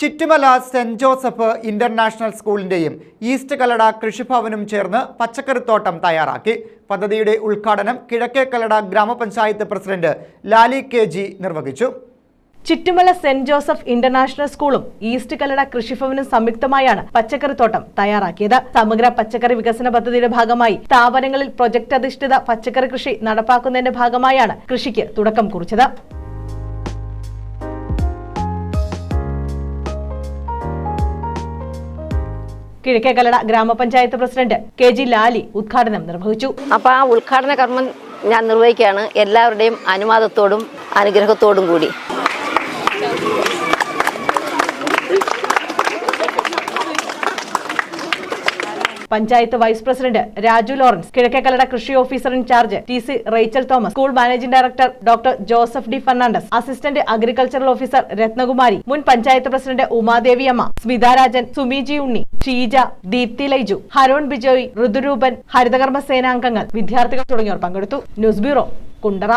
Chittumala saint Joseph international സ്കൂളിന്റെയും east Kallada കൃഷിഭവനും ചേർന്ന് പച്ചക്കറിത്തോട്ടം തയ്യാറാക്കി. പദ്ധതിയുടെ ഉദ്ഘാടനം കിഴക്കേ കല്ലട ഗ്രാമപഞ്ചായത്ത് പ്രസിഡന്റ് ലാലി കെ ജി നിർവഹിച്ചു. ചുറ്റുമല സെന്റ് ജോസഫ് ഇന്റർനാഷണൽ സ്കൂളും ഈസ്റ്റ് കല്ലട കൃഷിഭവനും സംയുക്തമായാണ് പച്ചക്കറിത്തോട്ടം തയ്യാറാക്കിയത്. സമഗ്ര പച്ചക്കറി വികസന പദ്ധതിയുടെ ഭാഗമായി സ്ഥാപനങ്ങളിൽ പ്രൊജക്ട് അധിഷ്ഠിത പച്ചക്കറി കൃഷി നടപ്പാക്കുന്നതിന്റെ ഭാഗമായാണ് കൃഷിക്ക് തുടക്കം കുറിച്ചത്. കിഴക്കേ കല്ലട ഗ്രാമപഞ്ചായത്ത് പ്രസിഡന്റ് കെ ജി ലാലി ഉദ്ഘാടനം നിർവഹിച്ചു. അപ്പൊ ആ ഉദ്ഘാടന കർമ്മം ഞാൻ നിർവഹിക്കുകയാണ്. എല്ലാവരുടെയും അനുവാദത്തോടും അനുഗ്രഹത്തോടും കൂടി. Panchayat vice president Raju Lawrence Kizhakkekallada കൃഷി officer in charge T C Rachel Thomas school managing director doctor Joseph D Fernandes assistant agricultural officer Ratnakumari മുൻ പഞ്ചായത്ത് പ്രസിഡന്റ് ഉമാദേവി അമ്മ സ്മിതാരാജൻ സുമിജി ഉണ്ണി ഷീജ ദീപ്തി ലൈജു ഹരോൺ ബിജോയ് ഋതുരൂപൻ ഹരിതകർമ്മ സേനാംഗങ്ങൾ വിദ്യാർത്ഥികൾ തുടങ്ങിയവർ പങ്കെടുത്തു. News bureau Kundara.